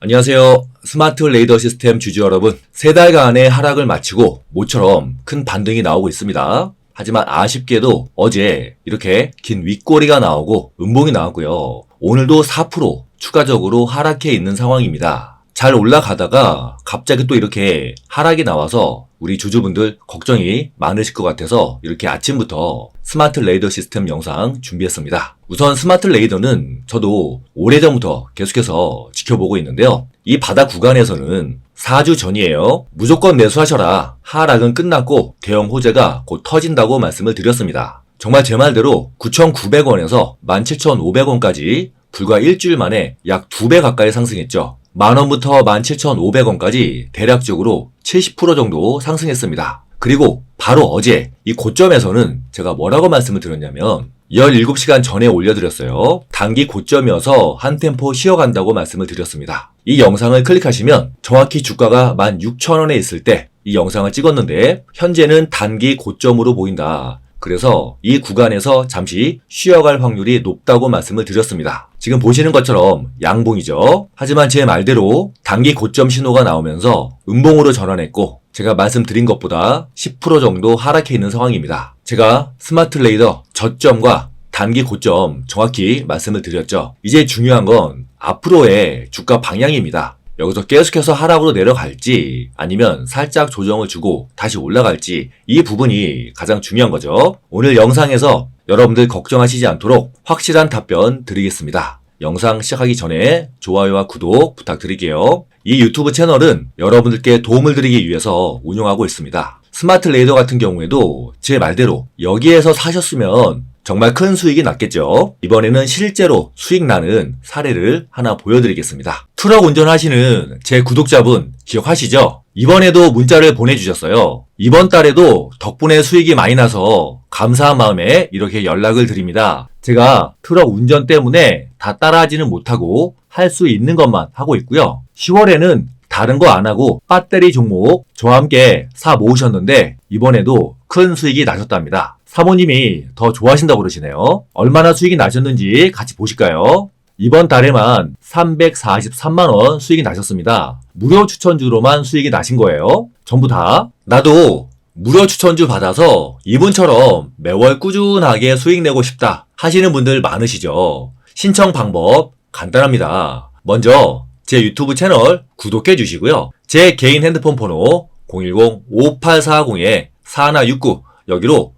안녕하세요. 스마트 레이더 시스템 주주 여러분. 세 달간의 하락을 마치고 모처럼 큰 반등이 나오고 있습니다. 하지만 아쉽게도 어제 이렇게 긴 윗꼬리가 나오고 음봉이 나왔고요. 오늘도 4% 추가적으로 하락해 있는 상황입니다. 잘 올라가다가 갑자기 또 이렇게 하락이 나와서 우리 주주분들 걱정이 많으실 것 같아서 이렇게 아침부터 스마트 레이더 시스템 영상 준비했습니다. 우선 스마트 레이더는 저도 오래전부터 계속해서 지켜보고 있는데요. 이 바닥 구간에서는 4주 전이에요. 무조건 매수하셔라. 하락은 끝났고 대형 호재가 곧 터진다고 말씀을 드렸습니다. 정말 제 말대로 9,900원에서 17,500원까지 불과 일주일 만에 약 2배 가까이 상승했죠. 만원부터 17,500원까지 대략적으로 70% 정도 상승했습니다. 그리고 바로 어제 이 고점에서는 제가 뭐라고 말씀을 드렸냐면 17시간 전에 올려드렸어요. 단기 고점이어서 한 템포 쉬어간다고 말씀을 드렸습니다. 이 영상을 클릭하시면 정확히 주가가 16,000원에 있을 때 이 영상을 찍었는데 현재는 단기 고점으로 보인다. 그래서 이 구간에서 잠시 쉬어갈 확률이 높다고 말씀을 드렸습니다. 지금 보시는 것처럼 양봉이죠. 하지만 제 말대로 단기 고점 신호가 나오면서 음봉으로 전환했고 제가 말씀드린 것보다 10% 정도 하락해 있는 상황입니다. 제가 스마트 레이더 저점과 단기 고점 정확히 말씀을 드렸죠. 이제 중요한 건 앞으로의 주가 방향입니다. 여기서 계속해서 하락으로 내려갈지 아니면 살짝 조정을 주고 다시 올라갈지 이 부분이 가장 중요한 거죠. 오늘 영상에서 여러분들 걱정하시지 않도록 확실한 답변 드리겠습니다. 영상 시작하기 전에 좋아요와 구독 부탁드릴게요. 이 유튜브 채널은 여러분들께 도움을 드리기 위해서 운영하고 있습니다. 스마트 레이더 같은 경우에도 제 말대로 여기에서 사셨으면 정말 큰 수익이 났겠죠. 이번에는 실제로 수익 나는 사례를 하나 보여드리겠습니다. 트럭 운전하시는 제 구독자분 기억하시죠? 이번에도 문자를 보내주셨어요. 이번 달에도 덕분에 수익이 많이 나서 감사한 마음에 이렇게 연락을 드립니다. 제가 트럭 운전 때문에 다 따라하지는 못하고 할 수 있는 것만 하고 있고요. 10월에는 다른 거 안 하고 배터리 종목 저와 함께 사 모으셨는데 이번에도 큰 수익이 나셨답니다. 사모님이 더 좋아하신다고 그러시네요. 얼마나 수익이 나셨는지 같이 보실까요? 이번 달에만 343만원 수익이 나셨습니다. 무료 추천주로만 수익이 나신 거예요. 전부 다. 나도 무료 추천주 받아서 이분처럼 매월 꾸준하게 수익 내고 싶다 하시는 분들 많으시죠. 신청 방법 간단합니다. 먼저 제 유튜브 채널 구독해 주시고요. 제 개인 핸드폰 번호 010-5840-4169 여기로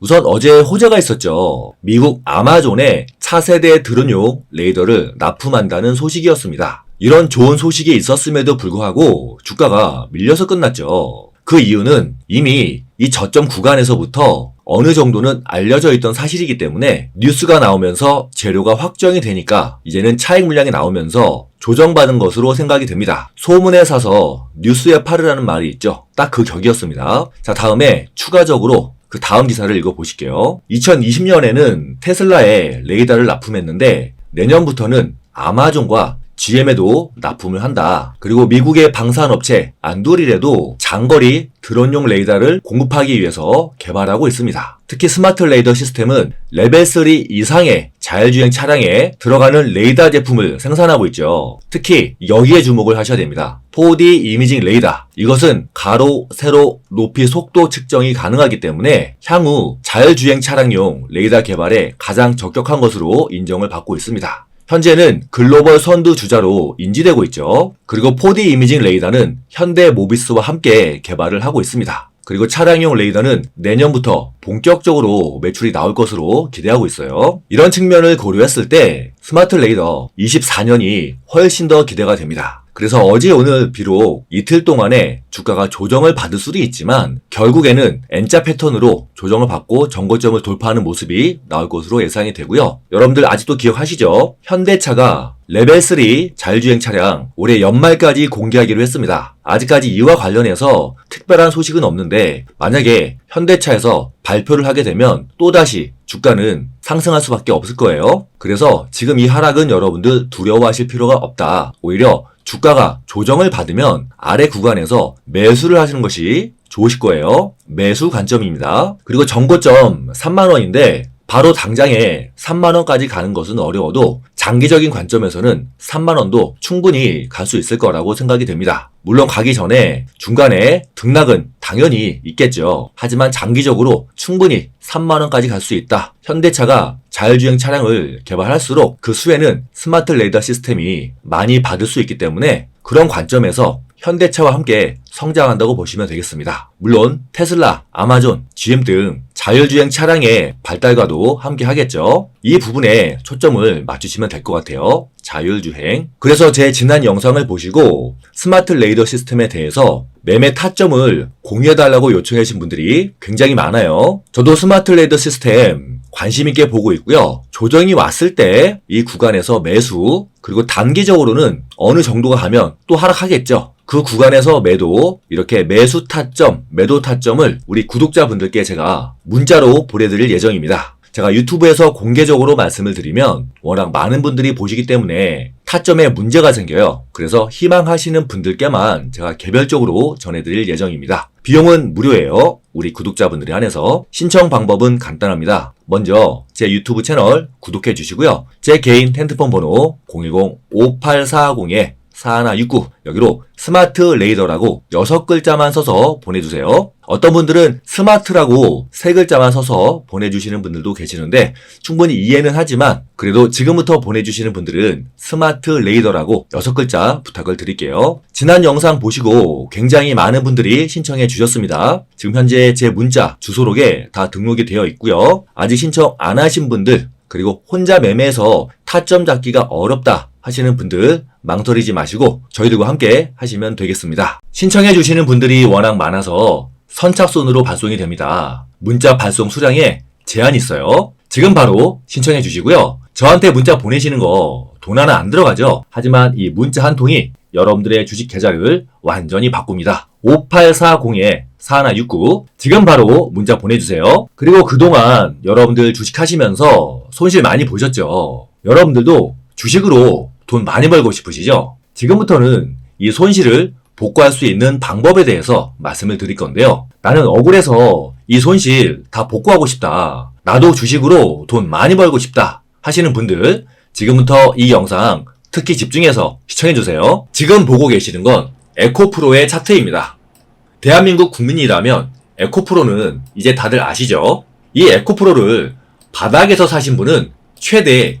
우선 어제 호재가 있었죠. 미국 아마존에 차세대 드론용 레이더를 납품한다는 소식이었습니다. 이런 좋은 소식이 있었음에도 불구하고 주가가 밀려서 끝났죠. 그 이유는 이미 이 저점 구간에서부터 어느 정도는 알려져 있던 사실이기 때문에 뉴스가 나오면서 재료가 확정이 되니까 이제는 차익 물량이 나오면서 조정받은 것으로 생각이 됩니다. 소문에 사서 뉴스에 팔으라는 말이 있죠. 딱 그 격이었습니다. 자, 다음에 추가적으로 그 다음 기사를 읽어보실게요. 2020년에는 테슬라에 레이더를 납품했는데 내년부터는 아마존과 GM에도 납품을 한다. 그리고 미국의 방산업체 안두릴에도 장거리 드론용 레이더를 공급하기 위해서 개발하고 있습니다. 특히 스마트 레이더 시스템은 레벨 3 이상의 자율주행 차량에 들어가는 레이더 제품을 생산하고 있죠. 특히 여기에 주목을 하셔야 됩니다. 4D 이미징 레이더. 이것은 가로, 세로, 높이, 속도 측정이 가능하기 때문에 향후 자율주행 차량용 레이더 개발에 가장 적격한 것으로 인정을 받고 있습니다. 현재는 글로벌 선두 주자로 인지되고 있죠. 그리고 4D 이미징 레이더는 현대 모비스와 함께 개발을 하고 있습니다. 그리고 차량용 레이더는 내년부터 본격적으로 매출이 나올 것으로 기대하고 있어요. 이런 측면을 고려했을 때 스마트 레이더 24년이 훨씬 더 기대가 됩니다. 그래서 어제 오늘 비록 이틀 동안에 주가가 조정을 받을 수도 있지만 결국에는 N자 패턴으로 조정을 받고 정고점을 돌파하는 모습이 나올 것으로 예상이 되고요. 여러분들 아직도 기억하시죠? 현대차가 레벨 3 자율주행 차량 올해 연말까지 공개하기로 했습니다. 아직까지 이와 관련해서 특별한 소식은 없는데 만약에 현대차에서 발표를 하게 되면 또다시 주가는 상승할 수밖에 없을 거예요. 그래서 지금 이 하락은 여러분들 두려워하실 필요가 없다. 오히려 주가가 조정을 받으면 아래 구간에서 매수를 하시는 것이 좋으실 거예요. 매수 관점입니다. 그리고 정고점 3만원인데 바로 당장에 3만원까지 가는 것은 어려워도 장기적인 관점에서는 3만 원도 충분히 갈 수 있을 거라고 생각이 됩니다. 물론 가기 전에 중간에 등락은 당연히 있겠죠. 하지만 장기적으로 충분히 3만 원까지 갈 수 있다. 현대차가 자율주행 차량을 개발할수록 그 수혜는 스마트 레이더 시스템이 많이 받을 수 있기 때문에 그런 관점에서 현대차와 함께 성장한다고 보시면 되겠습니다. 물론 테슬라, 아마존, GM 등 자율주행 차량의 발달과도 함께 하겠죠. 이 부분에 초점을 맞추시면 될 것 같아요. 자율주행. 그래서 제 지난 영상을 보시고 스마트 레이더 시스템에 대해서 매매 타점을 공유해달라고 요청해 주신 분들이 굉장히 많아요. 저도 스마트 레이더 시스템 관심 있게 보고 있고요. 조정이 왔을 때 이 구간에서 매수, 그리고 단기적으로는 어느 정도가 가면 또 하락하겠죠. 그 구간에서 매도, 이렇게 매수 타점, 매도 타점을 우리 구독자분들께 제가 문자로 보내드릴 예정입니다. 제가 유튜브에서 공개적으로 말씀을 드리면 워낙 많은 분들이 보시기 때문에 타점에 문제가 생겨요. 그래서 희망하시는 분들께만 제가 개별적으로 전해드릴 예정입니다. 비용은 무료예요. 우리 구독자분들에 한해서 신청 방법은 간단합니다. 먼저 제 유튜브 채널 구독해 주시고요. 제 개인 핸드폰 번호 010-5840에 4169 여기로 스마트 레이더라고 6글자만 써서 보내주세요. 어떤 분들은 스마트라고 3글자만 써서 보내주시는 분들도 계시는데 충분히 이해는 하지만 그래도 지금부터 보내주시는 분들은 스마트 레이더라고 6글자 부탁을 드릴게요. 지난 영상 보시고 굉장히 많은 분들이 신청해 주셨습니다. 지금 현재 제 문자 주소록에 다 등록이 되어 있고요. 아직 신청 안 하신 분들 그리고 혼자 매매해서 타점 잡기가 어렵다 하시는 분들 망설이지 마시고 저희들과 함께 하시면 되겠습니다. 신청해 주시는 분들이 워낙 많아서 선착순으로 발송이 됩니다. 문자 발송 수량에 제한이 있어요. 지금 바로 신청해 주시고요. 저한테 문자 보내시는 거 돈 하나 안 들어가죠. 하지만 이 문자 한 통이 여러분들의 주식 계좌를 완전히 바꿉니다. 5840에 4169 지금 바로 문자 보내주세요. 그리고 그동안 여러분들 주식하시면서 손실 많이 보셨죠? 여러분들도 주식으로 돈 많이 벌고 싶으시죠? 지금부터는 이 손실을 복구할 수 있는 방법에 대해서 말씀을 드릴 건데요. 나는 억울해서 이 손실 다 복구하고 싶다. 나도 주식으로 돈 많이 벌고 싶다. 하시는 분들, 지금부터 이 영상 특히 집중해서 시청해주세요. 지금 보고 계시는 건 에코프로의 차트입니다. 대한민국 국민이라면 에코프로는 이제 다들 아시죠? 이 에코프로를 바닥에서 사신 분은 최대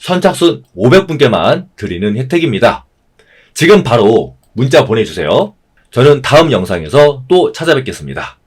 선착순 500분께만 드리는 혜택입니다. 지금 바로 문자 보내주세요. 저는 다음 영상에서 또 찾아뵙겠습니다.